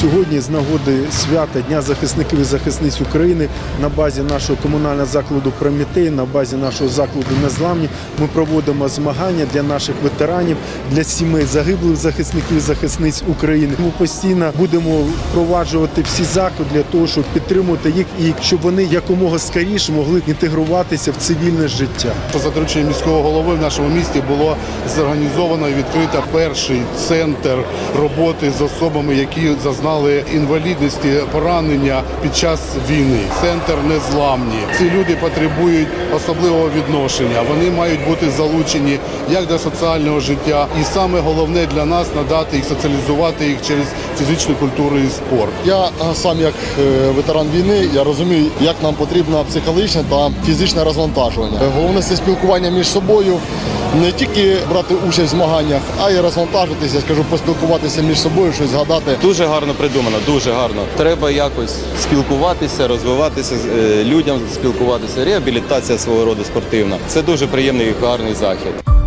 Сьогодні з нагоди свята Дня захисників і захисниць України на базі нашого комунального закладу Прометей, на базі нашого закладу Незламні ми проводимо змагання для наших ветеранів, для сімей загиблих захисників і захисниць України. Ми постійно будемо впроваджувати всі заходи для того, щоб підтримувати їх і щоб вони якомога скоріше могли інтегруватися в цивільне життя. За дорученням міського голови в нашому місті було зорганізовано і відкрито перший центр роботи з особами, які зазнали інвалідності, поранення під час війни. Центр незламні. Ці люди потребують особливого відношення. Вони мають бути залучені як до соціального життя, і саме головне для нас надати їх, соціалізувати їх через фізичну культуру і спорт. Я е, сам як е, ветеран війни, я розумію, як нам потрібно психологічне та фізичне розвантажування. Головне це спілкування між собою, не тільки брати участь в змаганнях, а й розвантажитися, скажу, поспілкуватися між собою, щось згадати. Дуже гарно придумано, дуже гарно. Треба якось спілкуватися, розвиватися е, людям, спілкуватися. Реабілітація свого роду спортивна. Це дуже приємний і гарний захід.